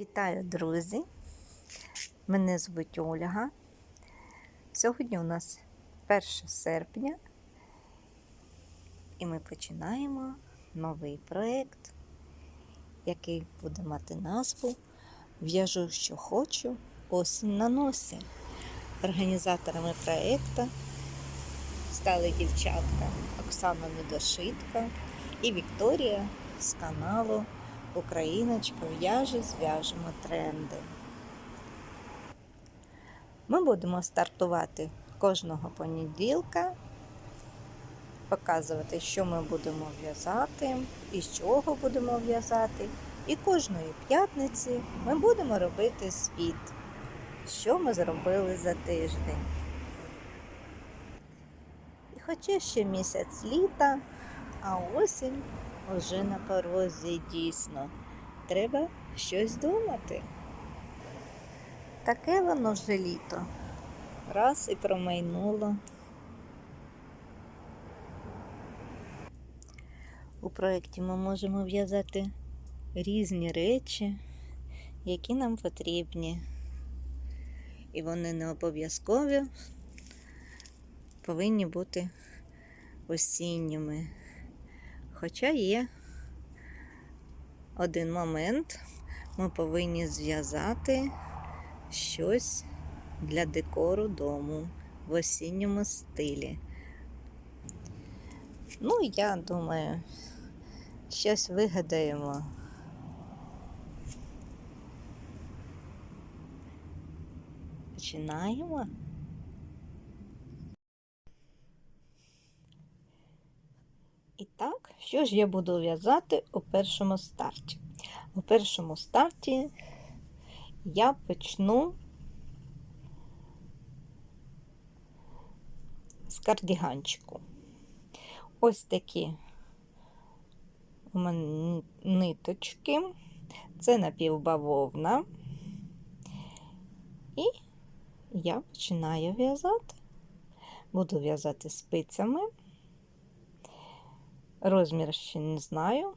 Вітаю, друзі! Мене звуть Ольга. Сьогодні у нас 1 серпня, і ми починаємо новий проєкт, який буде мати назву В'яжу, що хочу, осінь на носі. Організаторами проєкту стали дівчатка Оксана Недошитка і Вікторія з каналу Україночка в'яже, зв'яжемо тренди. Ми будемо стартувати кожного понеділка, показувати, що ми будемо в'язати, і з чого будемо в'язати. І кожної п'ятниці ми будемо робити звіт, що ми зробили за тиждень. І хоча ще місяць літа, а осінь уже на порозі дійсно. Треба щось думати. Таке воно вже літо. Раз і промайнуло. У проєкті ми можемо в'язати різні речі, які нам потрібні. І вони не обов'язкові повинні бути осінніми. Хоча є один момент, ми повинні зв'язати щось для декору дому в осінньому стилі. Ну, я думаю, щось вигадаємо. Починаємо. І так, що ж я буду в'язати у першому старті? У першому старті я почну з кардіганчику. Ось такі у мене ниточки, це напівбавовна. І я починаю в'язати. Буду в'язати спицями. Розмір ще не знаю.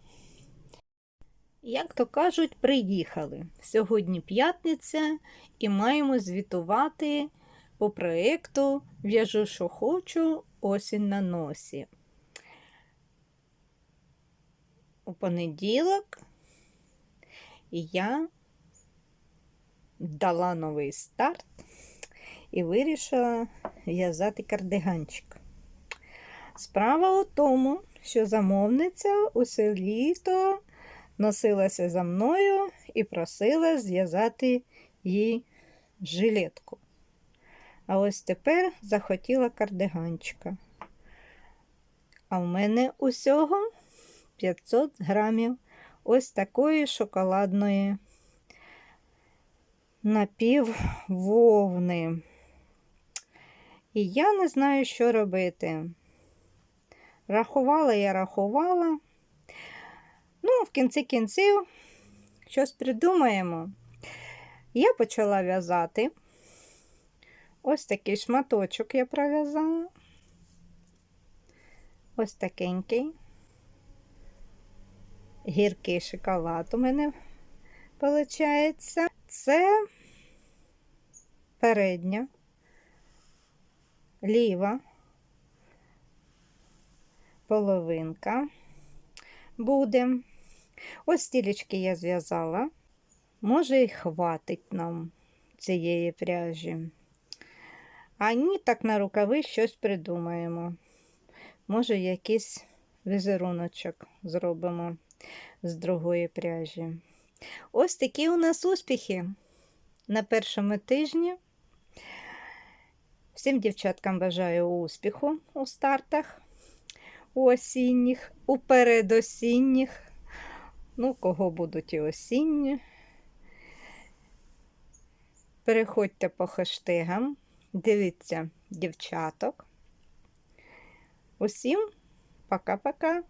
Як то кажуть, приїхали. Сьогодні п'ятниця і маємо звітувати по проєкту В'яжу, що хочу, осінь на носі. У понеділок я дала новий старт і вирішила в'язати кардиганчик. Справа у тому, що замовниця усе літо носилася за мною і просила зв'язати їй жилетку. А ось тепер захотіла кардиганчика. А в мене усього 500 грамів ось такої шоколадної напіввовни. І я не знаю, що робити. Рахувала я рахувала. Ну, в кінці кінців щось придумаємо. Я почала в'язати. Ось такий шматочок я пров'язала. Ось такенький. Гіркий шоколад у мене виходить. Це передня, ліва половинка буде. Ось стілечки я зв'язала. Може, і хватить нам цієї пряжі. А ні, так на рукави щось придумаємо. Може, якийсь візеруночок зробимо з другої пряжі. Ось такі у нас успіхи на першому тижні. Всім дівчаткам бажаю успіху у стартах у осінніх, у передосінніх. Ну, кого будуть і осінні. Переходьте по хештегам, дивіться дівчаток. Усім пока-пока!